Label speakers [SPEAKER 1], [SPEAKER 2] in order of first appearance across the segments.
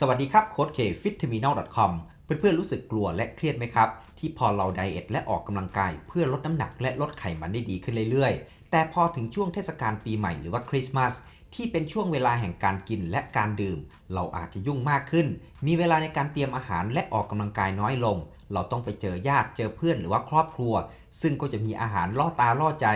[SPEAKER 1] สวัสดีครับโค้ดเค fitterminal.com เพื่อนๆรู้สึกกลัวและเครียดไหมครับ ที่พอเราไดเอทและออกกำลังกาย เพื่อลดน้ำหนักและลดไขมันได้ดีขึ้นเรื่อยๆ แต่พอถึงช่วงเทศกาลปีใหม่หรือว่าคริสต์มาสที่เป็นช่วงเวลาแห่งการกินและการดื่ม เราอาจจะยุ่งมากขึ้น มีเวลาในการเตรียมอาหารและออกกำลังกายน้อยลง เราต้องไปเจอญาติเจอเพื่อนหรือว่าครอบครัว ซึ่งก็จะมีอาหารล่อตาล่อใจ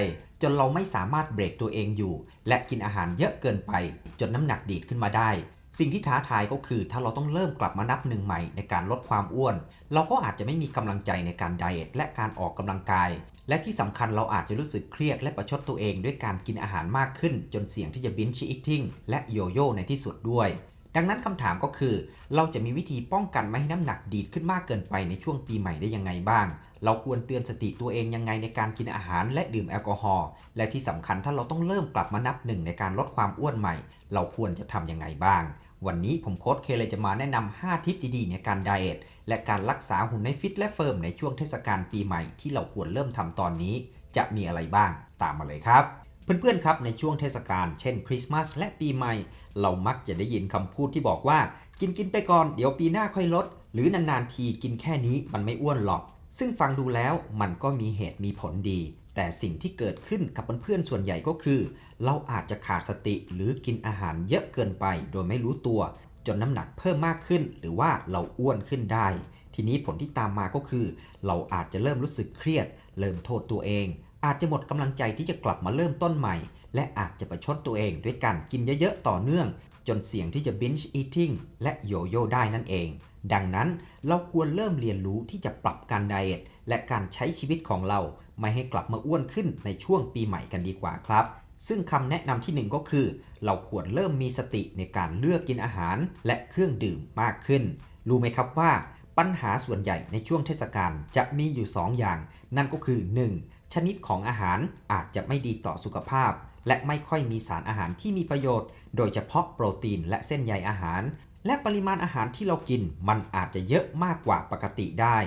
[SPEAKER 1] จนเราไม่สามารถเบรกตัวเองอยู่ และกินอาหารเยอะเกินไป จนน้ำหนักดีดขึ้นมาได้ สิ่งที่ท้าทายก็คือถ้าเราต้องเริ่มกลับมานับหนึ่งใหม่ในการลดความอ้วน เราก็อาจจะไม่มีกำลังใจในการไดเอทและการออกกำลังกาย และที่สำคัญเราอาจจะรู้สึกเครียดและประชดตัวเองด้วยการกินอาหารมากขึ้น จนเสี่ยงที่จะบินชีอิทติ้งและโยโย่ในที่สุดด้วย ดังนั้นคำถามก็คือ เราจะมีวิธีป้องกันไม่ให้น้ำหนักดีดขึ้นมากเกินไปในช่วงปีใหม่ได้ยังไงบ้างเราควรเตือนสติตัวเองยังไงในการกินอาหารและดื่มแอลกอฮอล์ และที่สำคัญถ้าเราต้องเริ่มกลับมานับหนึ่งในการลดความอ้วนใหม่ เราควรจะทำยังไงบ้าง วันนี้ผมโค้ชเคเลยจะมาแนะนำ5ทิปดีๆในการไดเอทและการรักษาหุ่นให้ฟิตและเฟิร์มในช่วงเทศกาลปีใหม่ที่เราควรเริ่มทำตอนนี้ จะมีอะไรบ้างตามมาเลยครับ เพื่อนๆครับในช่วงเทศกาลเช่นคริสต์มาสและปีใหม่ เรามักจะได้ยินคำพูดที่บอกว่า กินกินไปก่อนเดี๋ยวปีหน้าค่อยลด หรือนานๆทีกินแค่นี้มันไม่อ้วนหรอก ซึ่งฟังดูแล้วมันก็มีเหตุมีผลดี แต่สิ่งที่เกิดขึ้นกับเพื่อนๆส่วนใหญ่ก็คือ เราอาจจะขาดสติหรือกินอาหารเยอะเกินไปโดยไม่รู้ตัว จนน้ำหนักเพิ่มมากขึ้น หรือว่าเราอ้วนขึ้นได้ ทีนี้ผลที่ตามมาก็คือ เราอาจจะเริ่มรู้สึกเครียด เริ่มโทษตัวเอง อาจจะหมดกำลังใจที่จะกลับมาเริ่มต้นใหม่ และอาจจะประชดตัวเองด้วยการกินเยอะๆต่อเนื่อง จนเสี่ยงที่จะ binge eating และโยโย่ได้นั่นเอง ดังนั้นเราควรเริ่มเรียนรู้ที่จะปรับการไดเอทและการใช้ชีวิตของเรา ไม่ให้กลับมาอ้วนขึ้นในช่วงปีใหม่กันดีกว่าครับ ซึ่งคำแนะนำที่หนึ่งก็คือ เราควรเริ่มมีสติในการเลือกกินอาหารและเครื่องดื่มมากขึ้น รู้ไหมครับว่าปัญหาส่วนใหญ่ในช่วงเทศกาลจะมีอยู่ 2 อย่าง นั่นก็คือ 1. ชนิดของอาหารอาจจะไม่ดีต่อสุขภาพ และไม่ค่อยมีสารอาหารที่มีประโยชน์ โดยเฉพาะโปรตีนและเส้นใยอาหาร และปริมาณอาหารที่เรากินมันอาจจะเยอะมากกว่าปกติได้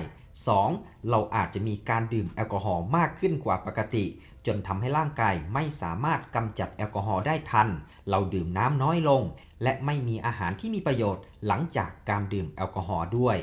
[SPEAKER 1] 2. เราอาจจะมีการดื่มแอลกอฮอล์มากขึ้นกว่าปกติ จนทำให้ร่างกายไม่สามารถกำจัดแอลกอฮอล์ได้ทัน เราดื่มน้ำน้อยลง และไม่มีอาหารที่มีประโยชน์หลังจากการดื่มแอลกอฮอล์ด้วย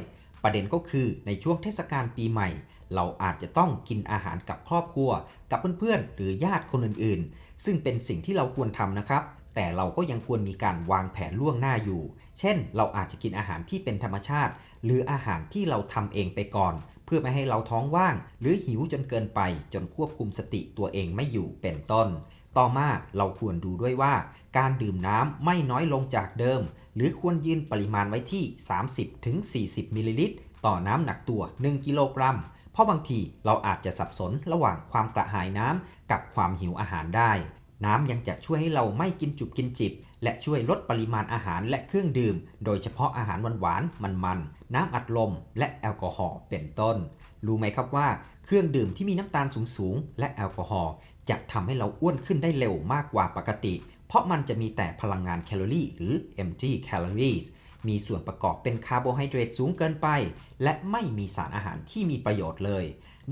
[SPEAKER 1] ประเด็นก็คือในช่วงเทศกาลปีใหม่ เราอาจจะต้องกินอาหารกับครอบครัว กับเพื่อนๆ หรือญาติคนอื่นๆ ซึ่งเป็นสิ่งที่เราควรทำนะครับ แต่เราก็ยังควรมีการวางแผนล่วงหน้าอยู่ เช่น เราอาจจะกินอาหารที่เป็นธรรมชาติ หรืออาหารที่เราทำเองไปก่อน เพื่อไม่ให้เราท้องว่าง หรือหิวจนเกินไป จนควบคุมสติตัวเองไม่อยู่เป็นต้น ต่อมาเราควรดูด้วยว่า การดื่มน้ำไม่น้อยลงจากเดิม หรือควรยืนปริมาณไว้ที่ 30-40มิลลิลิตรต่อน้ำหนักตัว 1 กิโลกรัม เพราะบางทีเราอาจจะสับสนระหว่างความกระหายน้ำกับความหิวอาหารได้ น้ำยังจะช่วยให้เราไม่กินจุบกินจิบ และช่วยลดปริมาณอาหารและเครื่องดื่ม โดยเฉพาะอาหารหวานๆมันๆ น้ำอัดลม และแอลกอฮอล์เป็นต้น รู้ไหมครับว่าเครื่องดื่มที่มีน้ำตาลสูงๆ และแอลกอฮอล์จะทำให้เราอ้วนขึ้นได้เร็วมากกว่าปกติ เพราะมันจะมีแต่พลังงานแคลอรี่หรือ empty calories มีส่วนประกอบเป็นคาร์โบไฮเดรตสูงเกินไป และไม่มีสารอาหารที่มีประโยชน์เลย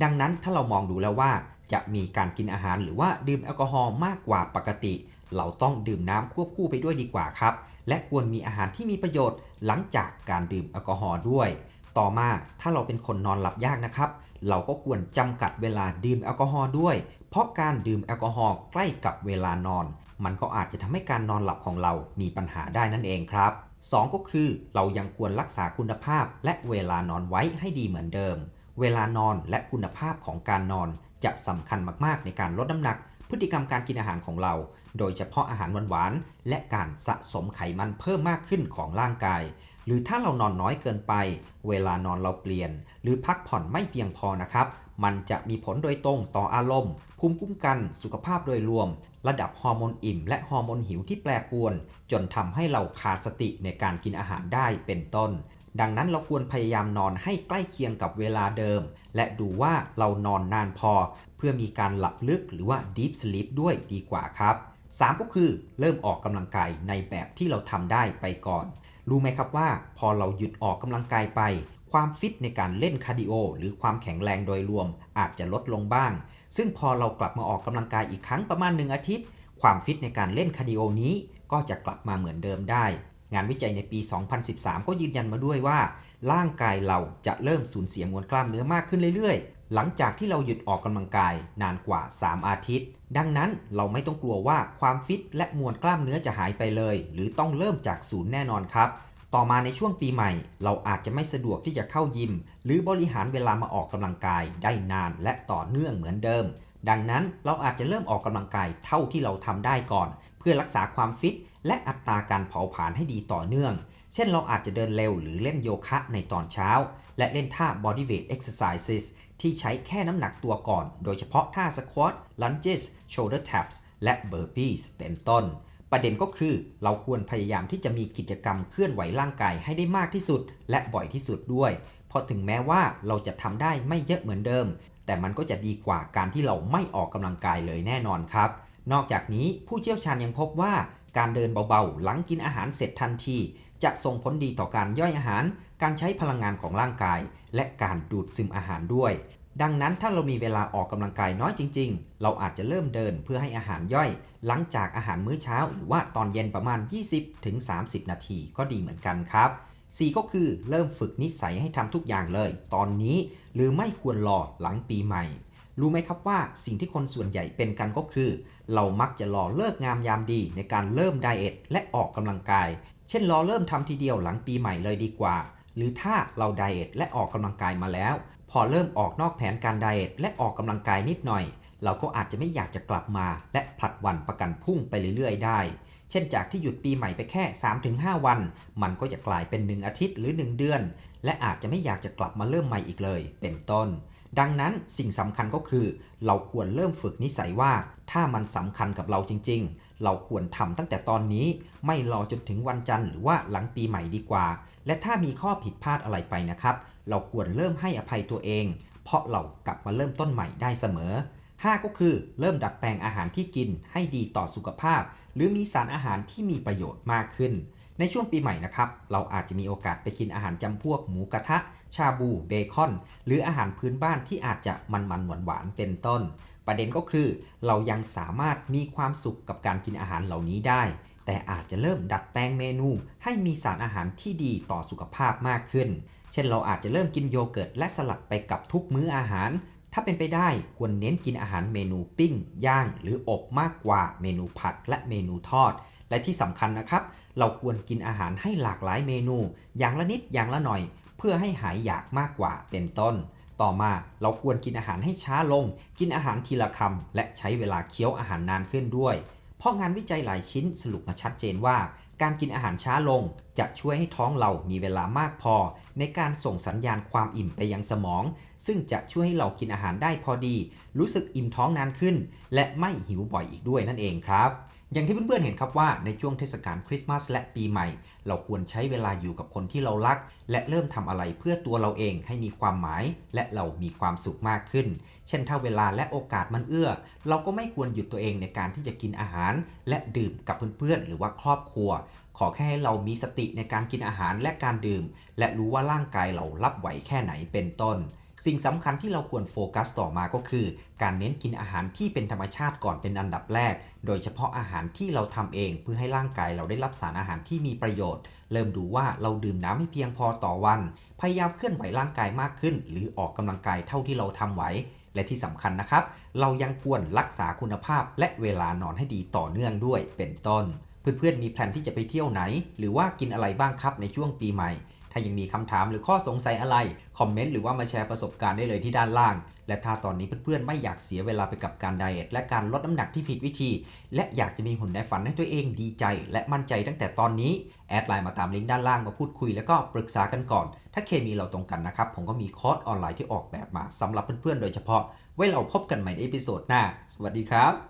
[SPEAKER 1] ดังนั้นถ้าเรามองดูแล้วว่า จะมีการกินอาหารหรือว่าดื่มแอลกอฮอล์มากกว่าปกติ เราต้องดื่มน้ำควบคู่ไปด้วยดีกว่าครับ และควรมีอาหารที่มีประโยชน์ หลังจากการดื่มแอลกอฮอล์ด้วย ต่อมาถ้าเราเป็นคนนอนหลับยากนะครับ เราก็ควรจำกัดเวลาดื่มแอลกอฮอล์ด้วย เพราะการดื่มแอลกอฮอล์ใกล้กับเวลานอน มันก็อาจจะทำให้การนอนหลับของเรามีปัญหาได้นั่นเองครับ 2 ก็คือเรายังควรรักษาคุณภาพและเวลานอนไว้ให้ดีเหมือนเดิม เวลานอนและคุณภาพของการนอนจะสำคัญมากๆในการลดน้ำหนัก พฤติกรรมการกินอาหารของเรา โดยเฉพาะอาหารหวานๆและการสะสมไขมันเพิ่มมากขึ้นของร่างกาย หรือถ้าเรานอนน้อยเกินไป เวลานอนเราเปลี่ยน หรือพักผ่อนไม่เพียงพอนะครับ มันจะมีผลโดยตรงต่ออารมณ์ ภูมิคุ้มกัน สุขภาพโดยรวม ระดับฮอร์โมนอิ่มและฮอร์โมนหิวที่แปรปรวน จนทำให้เราขาดสติในการกินอาหารได้เป็นต้น ดังนั้นเราควรพยายามนอนให้ใกล้เคียงกับเวลาเดิม และดูว่าเรานอนนานพอ เพื่อมีการหลับลึกหรือว่า deep sleep ด้วยดีกว่าครับ 3 ก็คือเริ่มออกกำลังกายในแบบที่เราทำได้ไปก่อน รู้ไหมครับว่าพอเราหยุดออกกำลังกายไป ความฟิตในการเล่นคาร์ดิโอหรือความแข็งแรงโดยรวมอาจจะลดลงบ้าง ซึ่งพอเรากลับมาออกกำลังกายอีกครั้งประมาณ1อาทิตย์ ความฟิตในการเล่นคาร์ดิโอนี้ก็จะกลับมาเหมือนเดิมได้ งานวิจัยในปี 2013 ก็ยืนยันมาด้วยว่า ร่างกายเราจะเริ่มสูญเสียมวลกล้ามเนื้อมากขึ้นเรื่อยๆ หลังจากที่เราหยุดออกกำลังกายนานกว่า 3 อาทิตย์ ดังนั้นเราไม่ต้องกลัวว่าความฟิตและมวลกล้ามเนื้อจะหายไปเลย หรือต้องเริ่มจากศูนย์แน่นอนครับต่อมาในช่วงปีใหม่ เราอาจจะไม่สะดวกที่จะเข้ายิม หรือบริหารเวลามาออกกำลังกายได้นานและต่อเนื่องเหมือนเดิม ดังนั้นเราอาจจะเริ่มออกกำลังกายเท่าที่เราทำได้ก่อน เพื่อรักษาความฟิต และอัตราการเผาผลาญให้ดีต่อเนื่อง เช่นเราอาจจะเดินเร็วหรือเล่นโยคะในตอนเช้า และเล่นท่า body weight exercises ที่ใช้แค่น้ำหนักตัวก่อน โดยเฉพาะท่า squat lunges shoulder taps และ burpees เป็นต้น ประเด็นก็คือเราควรพยายามที่จะมีกิจกรรมเคลื่อนไหวร่างกายให้ได้มากที่สุด และบ่อยที่สุดด้วย เพราะถึงแม้ว่าเราจะทำได้ไม่เยอะเหมือนเดิม แต่มันก็จะดีกว่าการที่เราไม่ออกกำลังกายเลยแน่นอนครับ นอกจากนี้ผู้เชี่ยวชาญยังพบว่าการเดินเบาๆ หลังกินอาหารเสร็จทันที จะส่งผลดีต่อการย่อยอาหาร การใช้พลังงานของร่างกาย และการดูดซึมอาหารด้วย ดังนั้นถ้าเรามีเวลาออกกำลังกายน้อยจริง ๆ เราอาจจะเริ่มเดินเพื่อให้อาหารย่อย หลังจากอาหารมื้อเช้า หรือว่าตอนเย็นประมาณ 20-30 นาทีก็ดีเหมือนกันครับ4ก็คือเริ่มฝึกนิสัยให้ทำทุกอย่างเลย ตอนนี้หรือไม่ควรรอหลังปีใหม่ รู้ไหมครับว่าสิ่งที่คนส่วนใหญ่เป็นกันก็คือ เรามักจะรอเลิกงามยามดีในการเริ่มไดเอทและออกกำลังกาย เช่นรอเริ่มทำทีเดียวหลังปีใหม่เลยดีกว่า หรือถ้าเราไดเอทและออกกำลังกายมาแล้ว พอเริ่มออกนอกแผนการไดเอทและออกกำลังกายนิดหน่อย เราก็อาจจะไม่อยากจะกลับมา และผลัดวันประกันพุ่งไปเรื่อยๆ ได้ เช่นจากที่หยุดปีใหม่ไปแค่ 3-5 วัน มันก็จะกลายเป็น 1 อาทิตย์หรือ 1 เดือน และอาจจะไม่อยากจะกลับมาเริ่มใหม่อีกเลย เป็นต้น ดังนั้นสิ่งสำคัญก็คือ เราควรเริ่มฝึกนิสัยว่า ถ้ามันสำคัญกับเราจริง ๆ เราควรทำตั้งแต่ตอนนี้ ไม่รอจนถึงวันจันทร์หรือว่าหลังปีใหม่ดีกว่า และถ้ามีข้อผิดพลาดอะไรไปนะครับ เราควรเริ่มให้อภัยตัวเอง เพราะเรากลับมาเริ่มต้นใหม่ได้เสมอ 5 ก็คือเริ่มดัดแปลงอาหารที่กินให้ดีต่อสุขภาพ หรือมีสารอาหารที่มีประโยชน์มากขึ้น ในช่วงปีใหม่นะครับ เราอาจจะมีโอกาสไปกินอาหารจำพวกหมูกระทะ ชาบู เบคอน หรืออาหารพื้นบ้านที่อาจจะมันๆหวานหวานๆเป็นต้น ประเด็นก็คือ เรายังสามารถมีความสุขกับการกินอาหารเหล่านี้ได้ แต่อาจจะเริ่มดัดแปลงเมนูให้มีสารอาหารที่ดีต่อสุขภาพมากขึ้น เช่นเราอาจจะเริ่มกินโยเกิร์ตและสลัดไปกับทุกมื้ออาหาร ถ้าเป็นไปได้ควรเน้นกินอาหารเมนูปิ้ง ย่าง หรืออบมากกว่าเมนูผัดและเมนูทอด และที่สำคัญนะครับ เราควรกินอาหารให้หลากหลายเมนู อย่างละนิดอย่างละหน่อย เพื่อให้หายอยากมากกว่าเป็นต้นต่อมาเราควรกินอาหารให้ช้าลง กินอาหารทีละคำและใช้เวลาเคี้ยวอาหารนานขึ้นด้วย เพราะงานวิจัยหลายชิ้นสรุปมาชัดเจนว่า การกินอาหารช้าลงจะช่วยให้ท้องเรามีเวลามากพอ ในการส่งสัญญาณความอิ่มไปยังสมอง ซึ่งจะช่วยให้เรากินอาหารได้พอดี รู้สึกอิ่มท้องนานขึ้น และไม่หิวบ่อยอีกด้วยนั่นเองครับ อย่างที่เพื่อนๆเห็นครับว่าในช่วงเทศกาลคริสต์มาสและปีใหม่ เราควรใช้เวลาอยู่กับคนที่เรารัก และเริ่มทำอะไรเพื่อตัวเราเองให้มีความหมาย และเรามีความสุขมากขึ้น เช่นถ้าเวลาและโอกาสมันเอื้อ เราก็ไม่ควรหยุดตัวเองในการที่จะกินอาหาร และดื่มกับเพื่อนๆ หรือว่าครอบครัว ขอแค่ให้เรามีสติในการกินอาหารและการดื่ม และรู้ว่าร่างกายเรารับไหวแค่ไหนเป็นต้น สิ่งสำคัญที่เราควรโฟกัสต่อมาก็คือ การเน้นกินอาหารที่เป็นธรรมชาติก่อนเป็นอันดับแรก โดยเฉพาะอาหารที่เราทำเองเพื่อให้ร่างกายเราได้รับสารอาหารที่มีประโยชน์ เริ่มดูว่าเราดื่มน้ำให้เพียงพอต่อวัน พยายามเคลื่อนไหวร่างกายมากขึ้น หรือออกกำลังกายเท่าที่เราทำไหวและที่สำคัญนะครับ เรายังควรรักษาคุณภาพและเวลานอนให้ดีต่อเนื่องด้วยเป็นต้น เพื่อนๆมีแผนที่จะไปเที่ยวไหน หรือว่ากินอะไรบ้างครับในช่วงปีใหม่ ถ้ายังมีคำถามหรือข้อสงสัยอะไร คอมเมนต์หรือว่ามาแชร์ประสบการณ์ได้เลยที่ด้านล่าง และถ้าตอนนี้เพื่อนๆไม่อยากเสียเวลาไปกับการไดเอทและการลดน้ำหนักที่ผิดวิธี และอยากจะมีหุ่นในฝันให้ตัวเองดีใจ และมั่นใจตั้งแต่ตอนนี้ แอดไลน์มาตามลิงก์ด้านล่างมาพูดคุยแล้วก็ปรึกษากันก่อน ถ้าเคมีเราตรงกันนะครับ ผมก็มีคอร์สออนไลน์ที่ออกแบบมาสำหรับเพื่อนๆโดยเฉพาะ ไว้เราพบกันใหม่ในเอพิโซดหน้า สวัสดีครับ